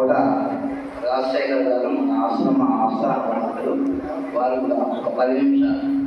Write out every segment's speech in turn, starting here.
కోట రాజశేఖర్ గారు మన ఆశ్రమ ఆశ్రమ వారు ఒక పది నిమిషాలు.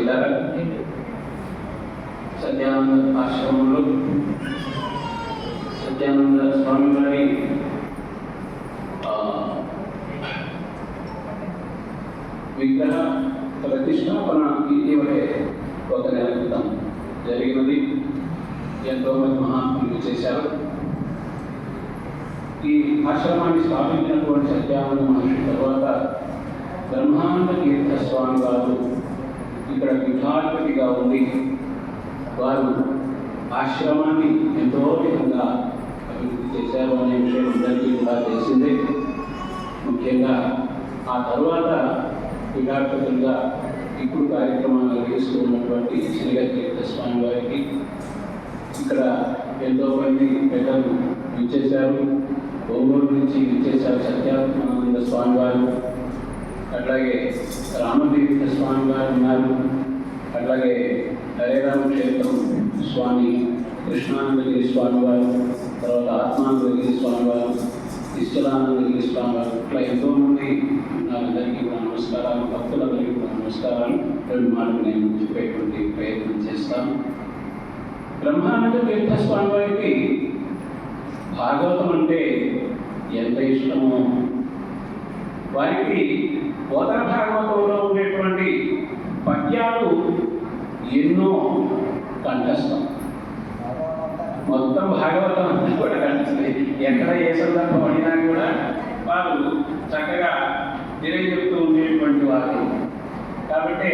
భగవాన్ సత్యానంద ఆశ్రమంలో సత్యానంద స్వామి వారి విగ్రహ ప్రతిష్టాపన ఇటీవలే ఒక నెల క్రితం జరిగినది ఎంతో మంది మహాత్ములు చేశారు ఈ ఆశ్రమాన్ని స్థాపించినటువంటి సత్యానంద మహర్షి తర్వాత బ్రహ్మానంద తీర్థ స్వామి వారు పీఠాధిపతిగా ఉండి వారు ఆశ్రమాన్ని ఎంతో విధంగా అభివృద్ధి చేశారు అనే విషయం అందరికీ కూడా తెలిసిందే. ముఖ్యంగా ఆ తర్వాత పీఠాధిపతులుగా ఇప్పుడు కార్యక్రమాలు నిర్వహిస్తూ ఉన్నటువంటి శ్రీగ స్వామి వారికి ఇక్కడ ఎంతో మంది పెద్దలు విచ్చేశారు. ఒంగోలు నుంచి విచ్చేశారు సత్యానంద స్వామి వారు. అట్లాగే రామతీర్థ స్వామి వారు ఉన్నారు. అట్లాగే హరేరామ క్షేత్రం స్వామి కృష్ణానందగిరి స్వామి వారు తర్వాత ఆత్మానందగిరి స్వామి వారు నిశ్చలానందగిరి స్వామి వారు ఇట్లా ఎంతోమంది నాకందరికీ కూడా నమస్కారాలు భక్తులందరికీ కూడా నమస్కారాలు రెండు మాటలు నేను చెప్పేటువంటి ప్రయత్నం చేస్తాను బ్రహ్మానంద తీర్థ స్వామి వారికి భాగవతం అంటే ఎంత ఇష్టమో వారికి బోధన భాగవతంలో ఉండేటువంటి పద్యాలు ఎన్నో కంఠస్థం మొత్తం భాగవతం కూడా కంఠస్థం ఎక్కడ ఏ సందర్భం అడిగినా కూడా వారు చక్కగా తెలియజెప్తూ ఉండేటువంటి వారు కాబట్టి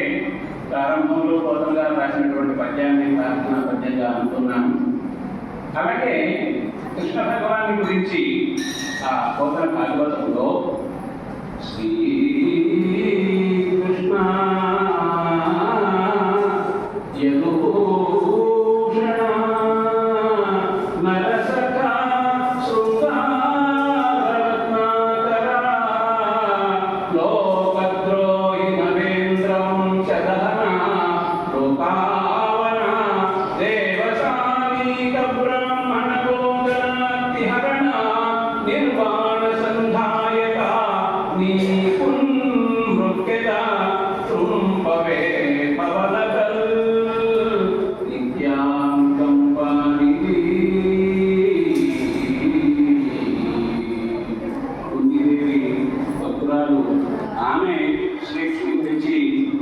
ప్రారంభంలో బోధన గారు రాసినటువంటి పద్యాన్ని ప్రార్థనా పద్యంగా అనుకున్నాను. అలాగే కృష్ణ భగవాన్ని గురించి ఆ బోధన భాగవతంలో శ్రీ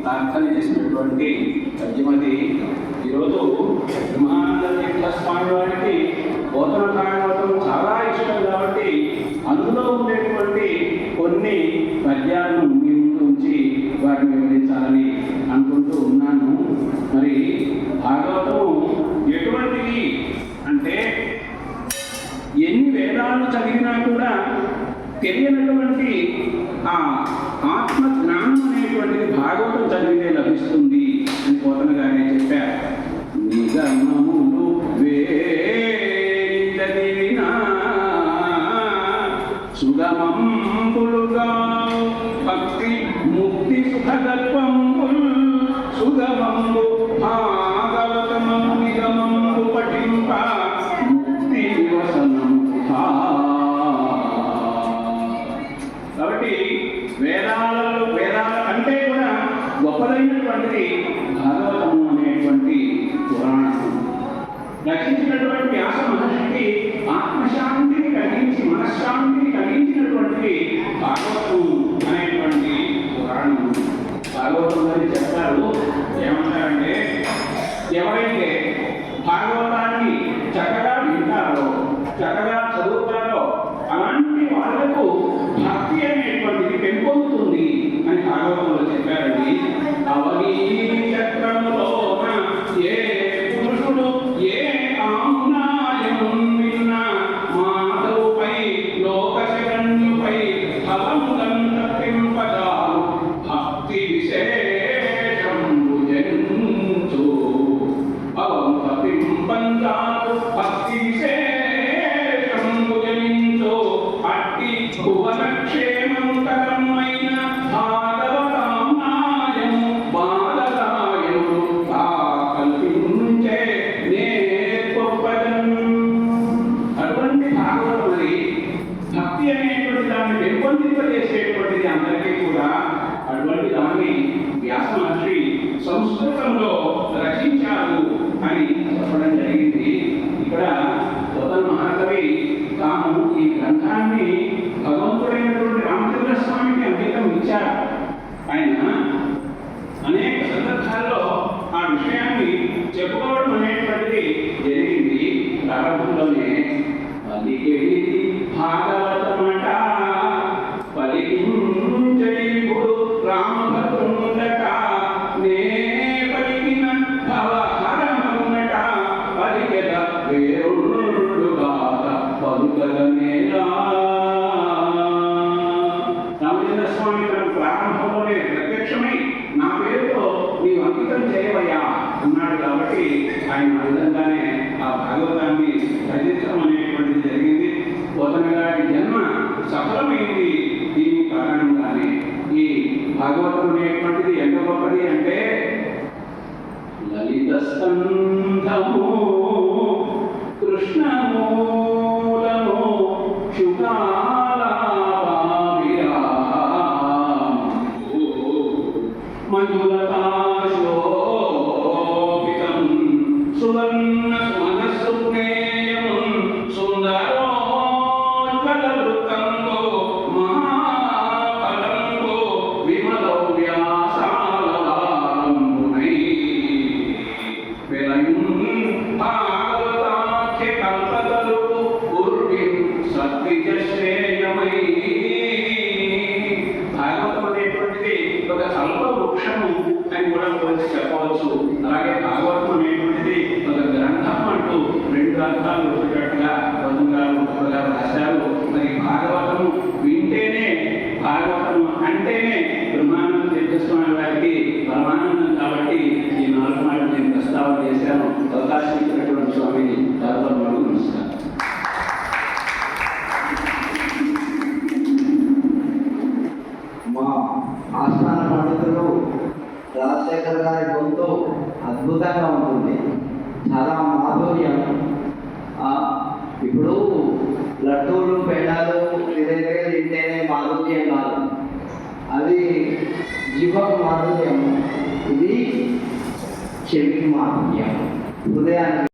గురించి ప్రార్థన చేసినటువంటి పద్యమది ఈరోజు బ్రహ్మానంద తీర్థ స్వామి వారికి బోధన భాగవతం చాలా ఇష్టం కాబట్టి అందులో ఉండేటువంటి కొన్ని పద్యాలను మీ ముందు ఉంచి వారిని వివరించాలని అనుకుంటూ ఉన్నాను. మరి భాగవతము ఎటువంటిది అంటే ఎన్ని వేదాలు చదివినా కూడా తెలియనటువంటి ఆ ఆత్మ జ్ఞానం చదివితే లభిస్తుంది అని పోతన గారే చెప్పారు. నిగమములు వేదినా సుగమంబులుగా భక్తి ముక్తి సుఖగల్పంబుల్ సుగమంబు ఎవరైతే భాగవతాన్ని చక్కగా వింటారో చక్కగా పుస్తకంలో రచించారు అని చెప్పడం జరిగింది. ఇక్కడ స్వతన్ మహాకవి తాము ఈ గ్రంథాన్ని భగవంతుడైనటువంటి రామచంద్ర స్వామికి అంకితం ఇచ్చారు. కాబట్టి ఆయన విధంగానే ఆ భాగవతాన్ని రచించడం అనేటువంటిది జరిగింది. పోతన గారి జన్మ సఫలమైంది దీని కారణంగానే. ఈ భాగవతం అనేటువంటిది ఎంత గొప్పది అంటే లలిత స్కంధము కృష్ణమూలము శుగా మంజులతా దేశాన్ని అవకాశం ఇచ్చినటువంటి స్వామిని దాదాపు నమస్కారం. ചെവിക്കുമാറിയ ഹൃദയ